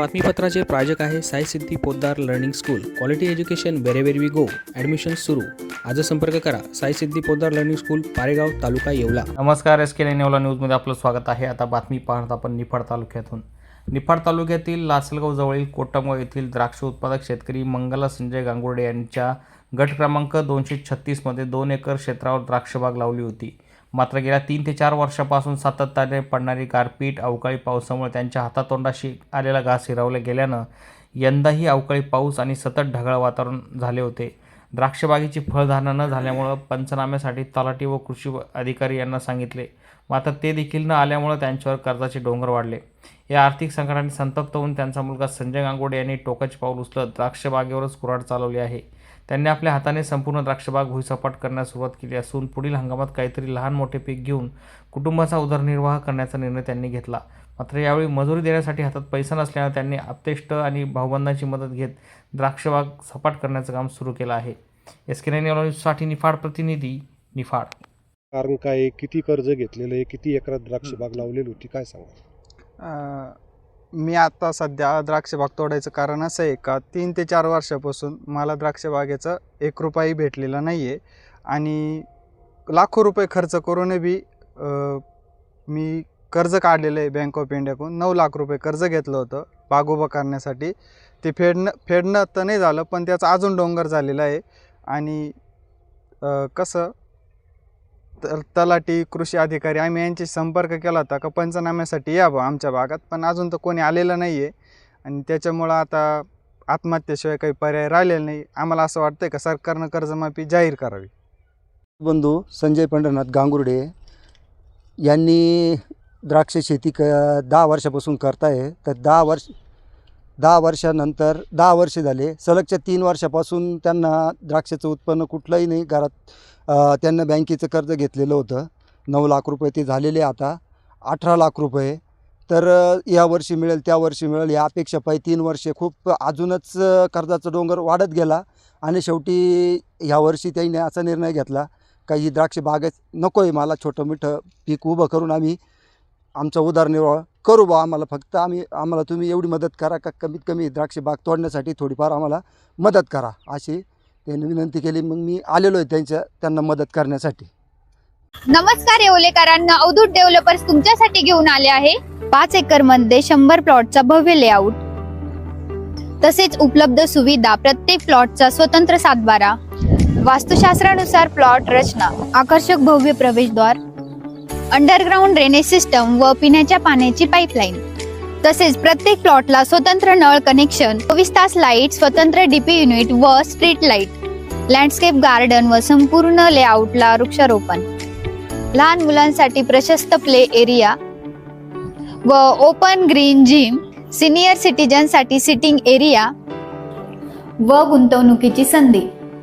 बातमीपत्राचे प्रायोजक आहे Sai Siddhi Poddar learning school. Quality education wherever we go admission सुरू. आज संपर्क करा. Sai Siddhi Poddar learning school Paregaon taluka Yeola. नमस्कार एस के नेवला न्यूजमध्ये आपलं स्वागत आहे. आता बातमी पाहत आपण निफाड तालुक्यातून. निफाड तालुक्यातील लासलगाव जवळील कोटमगाव येथील द्राक्ष उत्पादक शेतकरी मंगला संजय गांगुर्डे यांच्या गट क्रमांक दोनशे छत्तीसमध्ये दोन एकर क्षेत्रावर द्राक्षबाग लावली होती. मात्र गेल्या तीन ते चार वर्षापासून सातत्याने पडणारी गारपीट अवकाळी पावसामुळे त्यांच्या हातातोंडाशी आलेला घास हिरावला गेल्यानं यंदाही अवकाळी पाऊस आणि सतत ढगाळ वातावरण झाले होते. द्राक्षबागेची फळधारणा न झाल्यामुळं पंचनाम्यासाठी तलाठी व कृषी अधिकारी यांना सांगितले. मात्र ते देखील न आल्यामुळं त्यांच्यावर कर्जाचे डोंगर वाढले. या आर्थिक संकटाने संतप्त होऊन त्यांचा मुलगा संजय गांगोडे यांनी टोकाचे पाऊल उचलत द्राक्षबागेवरच कुऱ्हाड चालवली आहे. त्यांनी आपल्या हाताने संपूर्ण द्राक्षबाग भुईसपाट करण्यास सुरुवात केली असून पुढील हंगामात काहीतरी लहान मोठे पीक घेऊन कुटुंबाचा उदरनिर्वाह करण्याचा निर्णय त्यांनी घेतला. मात्र यावेळी मजुरी देण्यासाठी हातात पैसा नसल्यानं त्यांनी आपतेष्ट आणि भाऊबंधांची मदत घेत द्राक्षबाग सपाट करण्याचं काम सुरू केलं आहे. एस के न्यूजसाठी निफाड प्रतिनिधी निफाड. कारण काय आहे, किती कर्ज घेतलेलं आहे किती एकरात द्राक्ष बाग लावलेली होती काय सांगा मी आता सध्या द्राक्ष बाग तोडायचं कारण असं आहे का तीन ते चार वर्षापासून मला द्राक्ष बागेचं एक रुपयाही भेटलेला नाही आहे आणि लाखो रुपये खर्च करून बी मी कर्ज काढलेलं आहे बँक ऑफ इंडियाकडून नऊ लाख रुपये कर्ज घेतलं होतं बाग उभं करण्यासाठी. ते फेडणं फेडणं तर नाही झालं पण त्याचा अजून डोंगर झालेला आहे. आणि कसं तर तलाठी कृषी अधिकारी आम्ही यांची संपर्क केला होता का पंचनाम्यासाठी यावं आमच्या भागात पण अजून तर कोणी आलेलं नाही आहे आणि त्याच्यामुळं आता आत्महत्येशिवाय काही पर्याय राहिलेला नाही. आम्हाला असं वाटतं का सरकारनं कर्जमाफी जाहीर करावी? बंधू संजय पंढरनाथ गांगुर्डे यांनी द्राक्ष शेती क दहा वर्षापासून करताय. तर दहा वर्ष दहा वर्षानंतर दहा वर्ष झाले. सलगच्या तीन वर्षापासून त्यांना द्राक्षाचं उत्पन्न कुठलंही नाही. घरात त्यांना बँकेचं कर्ज घेतलेलं होतं. नऊ लाख रुपये ते झालेले आता. अठरा लाख रुपये. तर या वर्षी मिळेल त्या वर्षी मिळेल. या अपेक्षा पाहिजे तीन वर्षे. खूप अजूनच कर्जाचा डोंगर वाढत गेला आणि शेवटी ह्या वर्षी त्यांनी असा निर्णय घेतला का ही द्राक्ष बागच नको आहे मला छोटं मिठं पीक उभं करून आम्ही आमचा उदारनिर्वाह करू बा आम्हाला फक्त. आम्ही आम्हाला तुम्ही एवढी मदत करा का कमीत कमी द्राक्ष बाग तोडण्यासाठी थोडीफार आम्हाला मदत करा अशी त्यांनी विनंती केली. मग मी आलेलो आहे त्यांच्या त्यांना मदत करण्यासाठी. नमस्कार येवलेकरांना अवधूत डेव्हलपर्स तुमच्यासाठी घेऊन आले आहे. पाच एकरमध्ये शंभर प्लॉटचा भव्य लेआउट. तसेच उपलब्ध सुविधा प्रत्येक प्लॉटचा स्वतंत्र सातबारा. वास्तुशास्त्रानुसार प्लॉट रचना आकर्षक भव्य प्रवेशद्वार अंडरग्राउंड ड्रेनेज सिस्टम व पिण्याच्या पाण्याची पाईपलाईन तसेच प्रत्येक प्लॉटला स्वतंत्र नळ कनेक्शन चोवीस तास लाइट स्वतंत्र डीपी युनिट व स्ट्रीट लाइट लँडस्केप गार्डन व संपूर्ण लेआउटला वृक्षारोपण. लहान मुलांसाठी प्रशस्त प्ले एरिया व ओपन ग्रीन जिम सिनियर सिटीजनसाठी सिटिंग एरिया व गुंतवणुकीची संधी.